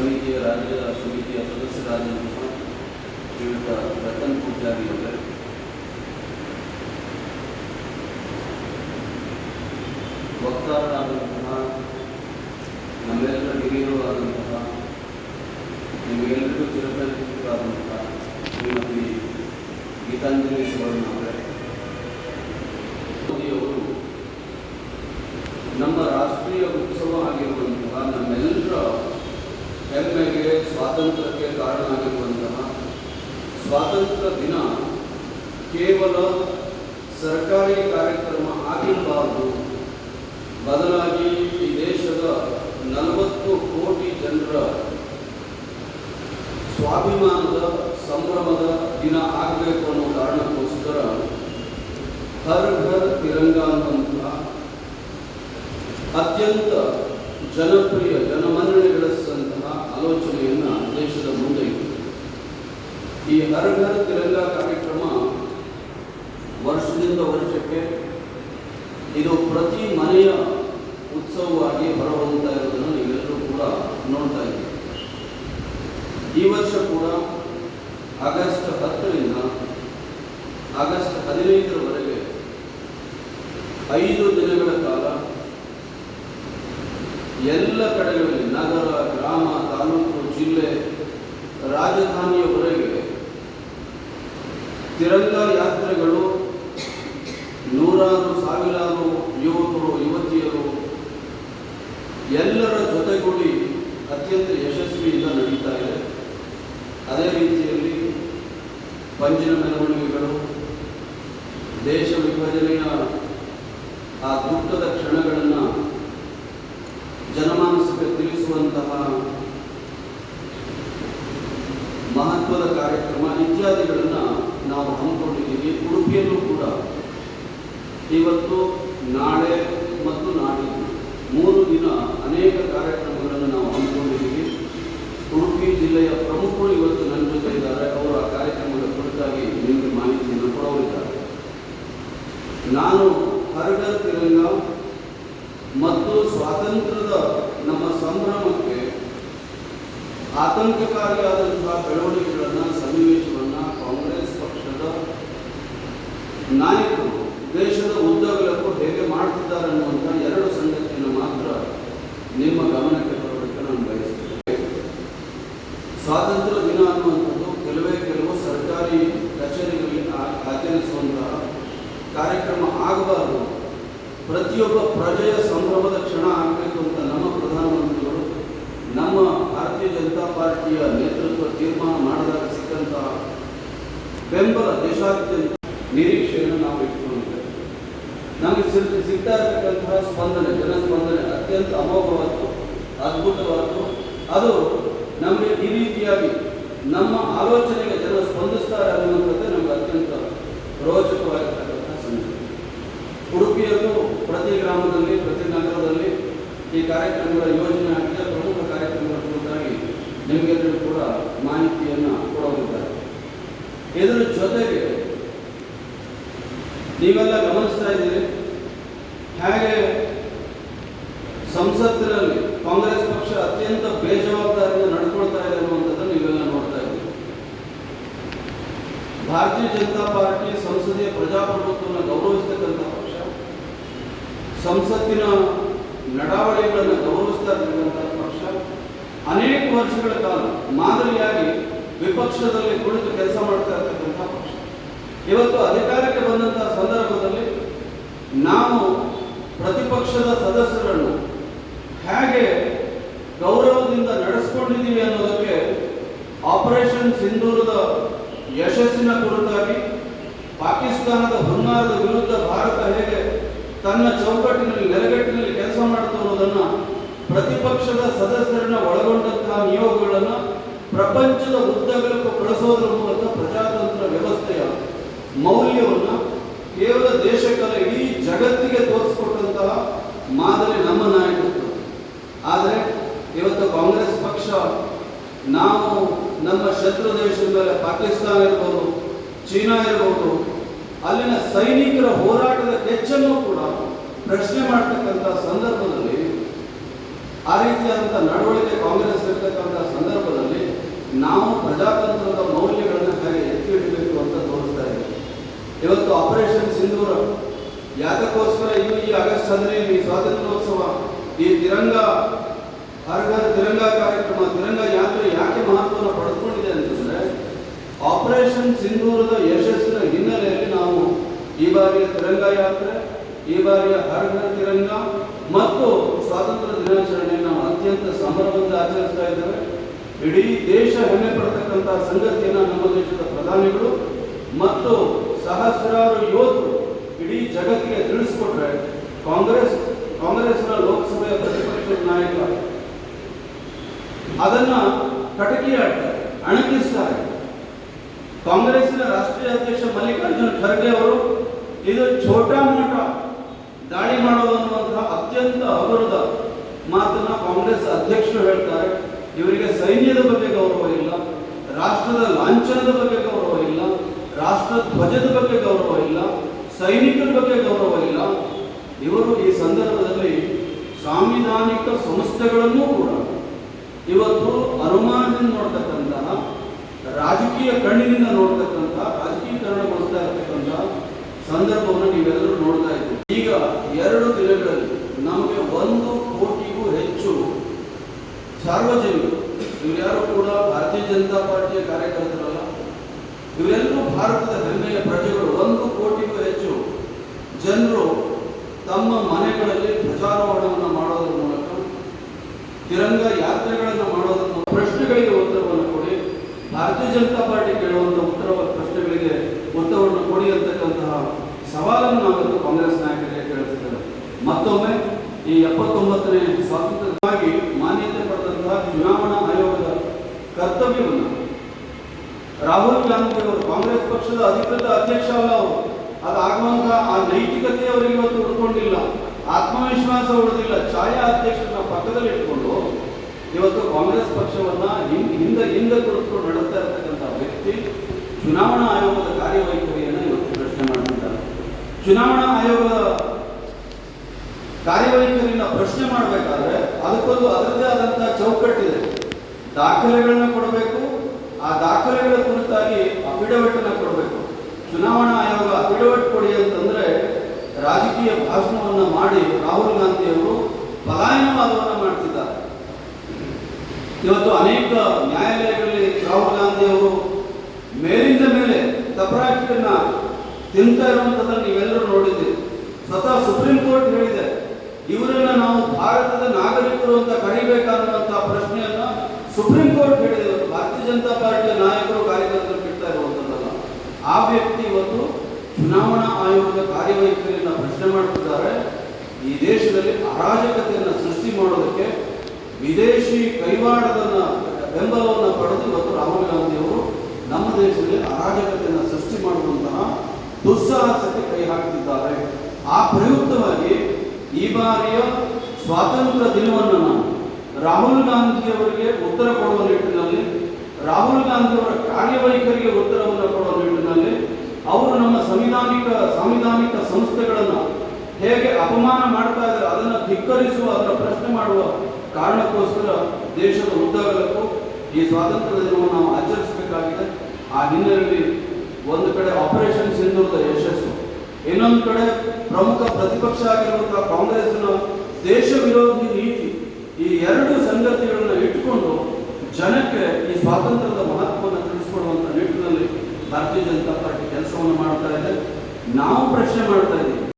ಸಮಿತಿಯ ರಾಜ್ಯ ಸಮಿತಿಯ ಸದಸ್ಯರಾದಂತಹ ಶ್ರೀಯುತ ರತನ್ ಪೂಜಾರಿ ಅವರೇ ವಕ್ತಾರರಾದಂತಹ ನಮ್ಮೆಲ್ಲರ ಹಿರಿಯರು ಆದಂತಹ ನಿಮಗೆಲ್ಲರಿಗೂ ಚಿರಪರಿಚಿತರಾದಂತಹ ಶ್ರೀಮತಿ ಗೀತಾಂಜಲಿ ಸುವರ್ಣ ಅವರೇ ಮೋದಿಯವರು ನಮ್ಮ ರಾಷ್ಟ್ರೀಯ ಉತ್ಸವ ಸ್ವಾತಂತ್ರ್ಯಕ್ಕೆ ಕಾರಣ ಆಗಿರುವಂತಹ ಸ್ವಾತಂತ್ರ್ಯ ದಿನ ಕೇವಲ ಸರ್ಕಾರಿ ಕಾರ್ಯಕ್ರಮ ಆಗಿರಬಾರದು. ಬದಲಾಗಿ ಈ ದೇಶದ ನಲವತ್ತು ಕೋಟಿ ಜನರ ಸ್ವಾಭಿಮಾನದ ಸಂಭ್ರಮದ ದಿನ ಆಗಬೇಕು ಅನ್ನೋ ಕಾರಣಕ್ಕೋಸ್ಕರ ಹರ್ ಘರ್ ತಿರಂಗ ಅನ್ನುವಂತಹ ಅತ್ಯಂತ ಜನಪ್ರಿಯ, ಜನಮನ್ನಣೆ ಆಲೋಚನೆಯನ್ನ ದೇಶದ ಮುಂದೆ ಇತ್ತು ಈ ಹರ್ ಘರ್ ತಿರಂಗ ಕಾರ್ಯಕ್ರಮ ವರ್ಷದಿಂದ ವರ್ಷಕ್ಕೆ ಇದು ಪ್ರತಿ ಮನೆಯ ಉತ್ಸವವಾಗಿ ಹೊರಹೊಂದುತ್ತಾ ಇರೋದನ್ನು ನೀವೆಲ್ಲರೂ ಕೂಡ ನೋಡ್ತಾ ಇದ್ದೀವಿ ಈ ವರ್ಷ ಕೂಡ ಆಗಸ್ಟ್ ಹತ್ತರಿಂದ ಆಗಸ್ಟ್ ಹದಿನೈದರವರೆಗೆ ಎಲ್ಲ ಕಡೆಗಳಲ್ಲಿ, ನಗರ, ಗ್ರಾಮ, ತಾಲೂಕು, ಜಿಲ್ಲೆ, ರಾಜಧಾನಿಯವರೆಗೆ ತಿರಂಗ ಯಾತ್ರೆಗಳು ನೂರಾರು ಸಾವಿರಾರು ಯುವಕರು, ಯುವತಿಯರು ಎಲ್ಲರ ಜೊತೆಗೂಡಿ ಅತ್ಯಂತ ಯಶಸ್ವಿಯಿಂದ ನಡೀತಾ ಇದೆ. ಅದೇ ರೀತಿಯಲ್ಲಿ ಪಂಜಿನ ಮೆರವಣಿಗೆಗಳು, ದೇಶ ವಿಭಜನೆಯ ಇತ್ಯಾದಿಗಳನ್ನು ನಾವು ಹಮ್ಮಿಕೊಂಡಿದ್ದೀವಿ. ಉಡುಪಿಯಲ್ಲೂ ಕೂಡ. ಇವತ್ತು ನಾಳೆ ಮತ್ತು ನಾಡಿದ್ದು ಮೂರು ದಿನ ಅನೇಕ ಕಾರ್ಯಕ್ರಮಗಳನ್ನು ನಾವು ಹಮ್ಮಿಕೊಂಡಿದ್ದೀವಿ ಉಡುಪಿ ಜಿಲ್ಲೆಯ ಪ್ರಮುಖರು ಇವತ್ತು ನನ್ನ ಜೊತೆ ಇದ್ದಾರೆ ಅವರು ಆ ಕಾರ್ಯಕ್ರಮದ ಕುರಿತಾಗಿ ನಿಮಗೆ ಮಾಹಿತಿಯನ್ನು ಕೊಡೋರಿದ್ದಾರೆ ನಾನು ಹರಡರ್ ತಿರಂಗ ಮತ್ತು ಸ್ವಾತಂತ್ರ್ಯದ ನಮ್ಮ ಸಂಭ್ರಮಕ್ಕೆ ಆತಂಕಕಾರಿಯಾದಂತಹ ಬೆಳವಣಿಗೆಗಳನ್ನು ಸನ್ನಿವೇಶವನ್ನು ಕಾಂಗ್ರೆಸ್ ಪಕ್ಷದ ನಾಯಕರು ದೇಶದ ಉದ್ದಗಲಕ್ಕೂ ಹೇಗೆ ಮಾಡ್ತಿದ್ದಾರೆ ಅನ್ನುವಂಥ ಎರಡು ಸಂಗತಿಯನ್ನು ಮಾತ್ರ ನಿಮ್ಮ ಗಮನಕ್ಕೆ ಬರಬೇಕು ನಾನು ಬಯಸ್ತೇನೆ ಸ್ವಾತಂತ್ರ್ಯ ದಿನ ಅನ್ನುವಂಥದ್ದು ಕೆಲವೇ ಕೆಲವು ಸರ್ಕಾರಿ ಕಚೇರಿಗಳಲ್ಲಿ ಆ- ಆಚರಿಸುವಂತಹ ಕಾರ್ಯಕ್ರಮ ಪ್ರತಿಯೊಬ್ಬ ಪ್ರಜೆಯ ಸಂಭ್ರಮದ ಕ್ಷಣ ಆಗಬೇಕು ಅಂತ ನಮ್ಮ ಪ್ರಧಾನಮಂತ್ರಿಗಳು ನಮ್ಮ ಭಾರತೀಯ ಜನತಾ ಪಾರ್ಟಿಯ ನೇತೃತ್ವ ತೀರ್ಮಾನ ಮಾಡಿದಾಗ ಸಿಕ್ಕಂತಹ ಬೆಂಬಲ ದೇಶಾದ್ಯಂತ ನಿರೀಕ್ಷೆಯನ್ನು ನಾವು ಇಟ್ಕೊಂಡಿದ್ದೇವೆ ನಮಗೆ ಸಿಗ್ ಸಿಗ್ತಾ ಇರತಕ್ಕಂತಹ ಸ್ಪಂದನೆ, ಜನಸ್ಪಂದನೆ ಅತ್ಯಂತ ಅಮೋಘವಾದ್ದು, ಅದ್ಭುತವಾದ್ದು. ಅದು ನಮಗೆ ಈ ರೀತಿಯಾಗಿ ನಮ್ಮ ಆಲೋಚನೆಗೆ ಜನ ಸ್ಪಂದಿಸ್ತಾರೆ ಅನ್ನುವಂಥದ್ದೇ ನಮಗೆ ಅತ್ಯಂತ ಸಂಗತಿ ಉಡುಪಿಯಲ್ಲೂ ಪ್ರತಿ ಗ್ರಾಮದಲ್ಲಿ, ಪ್ರತಿ ನಗರದಲ್ಲಿ ಈ ಕಾರ್ಯಕ್ರಮಗಳ ಯೋಜನೆ ಆಗಿದೆ ಪ್ರಮುಖ ಕಾರ್ಯಕ್ರಮಗಳ ಕುರಿತಾಗಿ ನಿಮಗೆಲ್ಲರೂ ಕೂಡ ಮಾಹಿತಿಯನ್ನು ಕೊಡಬಹುದಾಗಿದೆ. ಇದರ ಜೊತೆಗೆ ನೀವೆಲ್ಲ ಗಮನಿಸ್ತಾ ಇದ್ದೀರಿ, ಹಾಗೆ ಸಂಸತ್ತಿನಲ್ಲಿ ಕಾಂಗ್ರೆಸ್ ಪಕ್ಷ ಅತ್ಯಂತ ಬೇಜವಾಬ್ದಾರಿಯಿಂದ ನಡ್ಕೊಳ್ತಾ ಇದೆ ಅನ್ನುವಂಥದ್ದನ್ನು ನೀವೆಲ್ಲ ನೋಡ್ತಾ ಇದ್ದೀರಿ. ಭಾರತೀಯ ಜನತಾ ಪಾರ್ಟಿ ಸಂಸದೀಯ ಪ್ರಜಾಪ್ರಭುತ್ವವನ್ನು ಗೌರವಿಸ್ತಕ್ಕಂಥ ಸಂಸತ್ತಿನ ನಡಾವಳಿಗಳನ್ನು ಗೌರವಿಸ್ತಾ ಇರ್ತಕ್ಕಂಥ ಪಕ್ಷ, ಅನೇಕ ವರ್ಷಗಳ ಕಾಲ ಮಾದರಿಯಾಗಿ ವಿಪಕ್ಷದಲ್ಲಿ ಕುಳಿತು ಕೆಲಸ ಮಾಡ್ತಾ ಇರ್ತಕ್ಕಂಥ ಪಕ್ಷ. ಇವತ್ತು ಅಧಿಕಾರಕ್ಕೆ ಬಂದಂತಹ ಸಂದರ್ಭದಲ್ಲಿ ನಾವು ಪ್ರತಿಪಕ್ಷದ ಸದಸ್ಯರನ್ನು ಹೇಗೆ ಗೌರವದಿಂದ ನಡೆಸ್ಕೊಂಡಿದ್ದೀವಿ ಅನ್ನೋದಕ್ಕೆ ಆಪರೇಷನ್ ಸಿಂಧೂರದ ಯಶಸ್ಸಿನ ಕುರಿತಾಗಿ ಪಾಕಿಸ್ತಾನದ ಹುನ್ನಾರದ ವಿರುದ್ಧ ಭಾರತ ಹೇಗೆ ತನ್ನ ಚೌಕಟ್ಟಿನಲ್ಲಿ, ನೆಲೆಗಟ್ಟಿನಲ್ಲಿ ಕೆಲಸ ಮಾಡುತ್ತಿರುವುದನ್ನ ಪ್ರತಿಪಕ್ಷದ ಸದಸ್ಯರನ್ನ ಒಳಗೊಂಡಂತಹ ನಿಯೋಗಗಳನ್ನು ಪ್ರಪಂಚದ ಉದ್ದಗಲಕ್ಕೂ ಬಳಸೋದ್ರ ಮೂಲಕ ಪ್ರಜಾತಂತ್ರ ವ್ಯವಸ್ಥೆಯ ಮೌಲ್ಯವನ್ನು ಕೇವಲ ದೇಶಕ್ಕಲ್ಲ ಇಡೀ ಜಗತ್ತಿಗೆ ತೋರಿಸಿಕೊಟ್ಟಂತಹ ಮಾದರಿ ನಮ್ಮ ನಾಯಕತ್ವ. ಆದರೆ ಇವತ್ತು ಕಾಂಗ್ರೆಸ್ ಪಕ್ಷ, ನಾವು ನಮ್ಮ ಶತ್ರು ದೇಶದ ಮೇಲೆ ಪಾಕಿಸ್ತಾನ ಇರ್ಬೋದು, ಚೀನಾ ಇರ್ಬೋದು, ಅಲ್ಲಿನ ಸೈನಿಕರ ಹೋರಾಟದ ಕೆಚ್ಚನ್ನು ಕೂಡ ಪ್ರಶ್ನೆ ಮಾಡ್ತಕ್ಕಂಥ ಸಂದರ್ಭದಲ್ಲಿ ಆ ರೀತಿಯಾದಂಥ ನಡವಳಿಕೆ ಕಾಂಗ್ರೆಸ್ ಇರ್ತಕ್ಕಂಥ ನಾವು ಪ್ರಜಾತಂತ್ರದ ಮೌಲ್ಯಗಳನ್ನು ಹೇಗೆ ಎತ್ತಿ ಹಿಡಿಬೇಕು ಅಂತ ತೋರಿಸ್ತಾ ಇದೆ. ಇವತ್ತು ಆಪರೇಷನ್ ಸಿಂಧೂರ ಯಾತಕ್ಕೋಸ್ಕರ ಇವು ಈ ಆಗಸ್ಟ್ ಹದಿನೈದು ಈ ಸ್ವಾತಂತ್ರ್ಯೋತ್ಸವ, ಈ ತಿರಂಗ, ಹರ್ ತಿರಂಗ ಕಾರ್ಯಕ್ರಮ, ತಿರಂಗ ಯಾತ್ರೆ ಯಾಕೆ ಮಹತ್ವವನ್ನು ಪಡೆದುಕೊಂಡಿದೆ ಅಂತಂದ್ರೆ ಆಪರೇಷನ್ ಸಿಂಧೂರದ ಯಶಸ್ಸಿನ ಹಿನ್ನೆಲೆಯಲ್ಲಿ ನಾವು ಈ ಬಾರಿಯ ತಿರಂಗ ಯಾತ್ರೆ ಈ ಬಾರಿಯ ಹರ್ ಘರ್ ತಿರಂಗ ಮತ್ತು ಸ್ವಾತಂತ್ರ್ಯ ದಿನಾಚರಣೆಯನ್ನು ಅತ್ಯಂತ ಸಂಭ್ರಮದಿಂದ ಆಚರಿಸ್ತಾ ಇದ್ದೇವೆ. ಇಡೀ ದೇಶ ಹೆಮ್ಮೆ ಪಡ್ತಕ್ಕಂಥ ಸಂಗತಿಯನ್ನು ನಮ್ಮ ದೇಶದ ಪ್ರಧಾನಿಗಳು ಮತ್ತು ಸಹಸ್ರಾರು ಯೋಧರು ಇಡೀ ಜಗತ್ತಿಗೆ ತಿಳಿಸ್ಕೊಟ್ರೆ ಕಾಂಗ್ರೆಸ್, ಕಾಂಗ್ರೆಸ್ನ ಲೋಕಸಭೆಯ ಪ್ರತಿಪಕ್ಷದ ನಾಯಕ ಅದನ್ನ ಕಟಕಿ ಆಡ್ತಾರೆ ಅಣಕಿಸ್ತಾರೆ. ಕಾಂಗ್ರೆಸ್ನ ರಾಷ್ಟ್ರೀಯ ಅಧ್ಯಕ್ಷ ಮಲ್ಲಿಕಾರ್ಜುನ ಖರ್ಗೆ ಅವರು, ಇದು ಛೋಟಾ ಮೋಟ ದಾಳಿ ಅನ್ನುವಂತಹ ಅತ್ಯಂತ ಅಗೌರವದ ಮಾತನ್ನ ಕಾಂಗ್ರೆಸ್ ಅಧ್ಯಕ್ಷರು ಹೇಳ್ತಾರೆ. ಇವರಿಗೆ ಸೈನ್ಯದ ಬಗ್ಗೆ ಗೌರವ ಇಲ್ಲ, ರಾಷ್ಟ್ರದ ಲಾಂಛನದ ಬಗ್ಗೆ ಗೌರವ ಇಲ್ಲ, ರಾಷ್ಟ್ರ ಧ್ವಜದ ಬಗ್ಗೆ ಗೌರವ ಇಲ್ಲ, ಸೈನಿಕರ ಬಗ್ಗೆ ಗೌರವ ಇಲ್ಲ. ಇವರು ಈ ಸಂದರ್ಭದಲ್ಲಿ ಸಾಂವಿಧಾನಿಕ ಸಂಸ್ಥೆಗಳನ್ನೂ ಕೂಡ ಇವತ್ತು ಅನುಮಾನದಿಂದ ನೋಡ್ತಕ್ಕಂತಹ ರಾಜಕೀಯ ಕಣ್ಣಿನಿಂದ ನೋಡ್ತಕ್ಕಂತಹ ರಾಜಕೀಕರಣಗೊಳಿಸ್ತಾ ಇರತಕ್ಕಂತಹ ಸಂದರ್ಭವನ್ನು ನೀವೆಲ್ಲರೂ ನೋಡ್ತಾ ಇದ್ದೀವಿ ಈಗ ಎರಡು ದಿನಗಳಲ್ಲಿ ನಮಗೆ ಒಂದು ಕೋಟಿಗೂ ಹೆಚ್ಚು ಸಾರ್ವಜನಿಕರು ಇವರ್ಯಾರು ಕೂಡ ಭಾರತೀಯ ಜನತಾ ಪಾರ್ಟಿಯ ಕಾರ್ಯಕರ್ತರಲ್ಲ, ಇವರೆಲ್ಲರೂ ಭಾರತದ ಹೆಮ್ಮೆಯ ಪ್ರಜೆಗಳು. ಒಂದು ಕೋಟಿಗೂ ಹೆಚ್ಚು ಜನರು ತಮ್ಮ ಮನೆಗಳಲ್ಲಿ ಧ್ವಜಾರೋಹಣವನ್ನು ಮಾಡೋದ್ರ ಮೂಲಕ, ತಿರಂಗ ಯಾತ್ರೆಗಳನ್ನು ಮಾಡೋದ್ರ ಮೂಲಕ ಪ್ರಶ್ನೆಗಳಿಗೆ ಉತ್ತರವನ್ನು ಕೊಡಿ. ಭಾರತೀಯ ಜನತಾ ಪಾರ್ಟಿ ಕೇಳುವಂಥ ಉತ್ತರ ಪ್ರಶ್ನೆಗಳಿಗೆ ಉತ್ತರವನ್ನು ಕೊಡಿ ಅಂತಕ್ಕಂತಹ ಸವಾಲನ್ನು ನಾವಿವತ್ತು ಕಾಂಗ್ರೆಸ್ ನಾಯಕರಿಗೆ ಕೇಳಿಸ್ತೇವೆ ಮತ್ತೊಮ್ಮೆ ಈ ಎಪ್ಪತ್ತೊಂಬತ್ತನೇ ಸ್ವಾತಂತ್ರ್ಯವಾಗಿ ಮಾನ್ಯತೆ ಪಡೆದಂತಹ ಚುನಾವಣಾ ಆಯೋಗದ ಕರ್ತವ್ಯವನ್ನು ರಾಹುಲ್ ಗಾಂಧಿ ಅವರು ಕಾಂಗ್ರೆಸ್ ಪಕ್ಷದ ಅಧಿಕೃತ ಅಧ್ಯಕ್ಷ ಅಲ್ಲ ಅವರು. ಅದಾಗುವಂತಹ ಆ ನೈತಿಕತೆ ಅವರಿಗೆ ಇವತ್ತು ಉಳ್ಕೊಂಡಿಲ್ಲ. ಆತ್ಮವಿಶ್ವಾಸ ಉಳಿದಿಲ್ಲ. ಛಾಯಾ ಅಧ್ಯಕ್ಷರನ್ನ ಪಕ್ಕದಲ್ಲಿ ಇಟ್ಕೊಂಡು ಇವತ್ತು ಕಾಂಗ್ರೆಸ್ ಪಕ್ಷವನ್ನ ಹಿಂದೆ ಹಿಂದೆ ಕುರಿತು ನಡೆಸ್ತಾ ಇರ್ತಕ್ಕಂಥ ವ್ಯಕ್ತಿ ಚುನಾವಣಾ ಆಯೋಗದ ಕಾರ್ಯವೈಖರಿಯನ್ನು ಇವತ್ತು ಪ್ರಶ್ನೆ ಮಾಡ್ತಿದ್ದಾರೆ. ಚುನಾವಣಾ ಆಯೋಗದ ಕಾರ್ಯವೈಖರಿನ ಪ್ರಶ್ನೆ ಮಾಡಬೇಕಾದ್ರೆ ಅದಕ್ಕೊಂದು ಅದರದೇ ಆದಂತಹ ಚೌಕಟ್ಟಿದೆ. ದಾಖಲೆಗಳನ್ನ ಕೊಡಬೇಕು, ಆ ದಾಖಲೆಗಳ ಕುರಿತಾಗಿ ಅಫಿಡವಿಟ್ ಅನ್ನ ಕೊಡಬೇಕು. ಚುನಾವಣಾ ಆಯೋಗ ಅಫಿಡವಿಟ್ ಕೊಡಿ ಅಂತಂದ್ರೆ ರಾಜಕೀಯ ಭಾಷಣವನ್ನ ಮಾಡಿ ರಾಹುಲ್ ಗಾಂಧಿ ಅವರು ಪಲಾಯನವಾದವನ್ನ ಮಾಡ್ತಿದ್ದಾರೆ. ಇವತ್ತು ಅನೇಕ ನ್ಯಾಯಾಲಯಗಳಲ್ಲಿ ರಾಹುಲ್ ಗಾಂಧಿ ಅವರು ಮೇಲಿಂದ ಮೇಲೆ ತಪರಾಕಿಯನ್ನ ತಿಂತಾ ಇರುವಂಥದ್ದನ್ನು ನೀವೆಲ್ಲರೂ ನೋಡಿದ್ದೀರಿ. ಸ್ವತಃ ಸುಪ್ರೀಂ ಕೋರ್ಟ್ ಹೇಳಿದೆ ಇವರನ್ನ ನಾವು ಭಾರತದ ನಾಗರಿಕರು ಅಂತ ಕರಿಬೇಕಾದಂತ ಪ್ರಶ್ನೆಯನ್ನ ಸುಪ್ರೀಂ ಕೋರ್ಟ್ ಹೇಳಿದೆ ಭಾರತೀಯ ಜನತಾ ಪಾರ್ಟಿಯ ನಾಯಕರು ಕಾರ್ಯಕರ್ತರು ಬಿಡ್ತಾ ಇರುವಂತಲ್ಲ ಆ ವ್ಯಕ್ತಿ ಇವತ್ತು ಚುನಾವಣಾ ಆಯೋಗದ ಕಾರ್ಯವೈಖರಿಯನ್ನ ಪ್ರಶ್ನೆ ಮಾಡುತ್ತಿದ್ದಾರೆ ಈ ದೇಶದಲ್ಲಿ ಅರಾಜಕತೆಯನ್ನು ಸೃಷ್ಟಿ ಮಾಡೋದಕ್ಕೆ ವಿದೇಶಿ ಕೈವಾಡದ ಬೆಂಬಲವನ್ನು ಪಡೆದು ಇವತ್ತು ರಾಹುಲ್ ಗಾಂಧಿ ಅವರು ನಮ್ಮ ದೇಶದಲ್ಲಿ ಅರಾಜಕತೆಯನ್ನು ಸೃಷ್ಟಿ ಮಾಡುವಂತಹ ದುಸ್ಸಾಹಸಕ್ಕೆ ಕೈ ಹಾಕುತ್ತಿದ್ದಾರೆ ಆ ಪ್ರಯುಕ್ತವಾಗಿ ಈ ಬಾರಿಯ ಸ್ವಾತಂತ್ರ್ಯ ದಿನವನ್ನು ನಾವು ರಾಹುಲ್ ಗಾಂಧಿಯವರಿಗೆ ಉತ್ತರ ಕೊಡುವ ನಿಟ್ಟಿನಲ್ಲಿ, ರಾಹುಲ್ ಗಾಂಧಿಯವರ ಕಾರ್ಯವೈಖರಿಗೆ ಉತ್ತರವನ್ನು ಕೊಡುವ ನಿಟ್ಟಿನಲ್ಲಿ ಅವರು ನಮ್ಮ ಸಂವಿಧಾನಿಕ, ಸಾಂವಿಧಾನಿಕ ಸಂಸ್ಥೆಗಳನ್ನು ಹೇಗೆ ಅಪಮಾನ ಮಾಡ್ತಾ ಇದ್ದಾರೆ, ಅದನ್ನು ಧಿಕ್ಕರಿಸುವ ಅದರ ಪ್ರಶ್ನೆ ಮಾಡುವ ಕಾರಣಕ್ಕೋಸ್ಕರ ದೇಶದ ಉದ್ದಗಲಕ್ಕೂ ಈ ಸ್ವಾತಂತ್ರ್ಯ ದಿನವನ್ನು ನಾವು ಆಚರಿಸಬೇಕಾಗಿದೆ. ಆ ಹಿನ್ನೆಲೆಯಲ್ಲಿ ಒಂದು ಕಡೆ ಆಪರೇಷನ್ ಸಿಂಧೂರದ ಯಶಸ್ಸು, ಇನ್ನೊಂದು ಕಡೆ ಪ್ರಮುಖ ಪ್ರತಿಪಕ್ಷ ಆಗಿರುವಂತಹ ಕಾಂಗ್ರೆಸ್ನ ದೇಶ ವಿರೋಧಿ ನೀತಿ ಈ ಎರಡು ಸಂಗತಿಗಳನ್ನು ಇಟ್ಟುಕೊಂಡು ಜನಕ್ಕೆ ಈ ಸ್ವಾತಂತ್ರ್ಯದ ಮಹತ್ವವನ್ನು ತಿಳಿಸಿಕೊಡುವಂತ ನಿಟ್ಟಿನಲ್ಲಿ ಭಾರತೀಯ ಜನತಾ ಪಾರ್ಟಿ ಕೆಲಸವನ್ನು ಮಾಡ್ತಾ ಇದೆ. ನಾವು ಪ್ರಶ್ನೆ ಮಾಡ್ತಾ ಇದ್ದೀವಿ.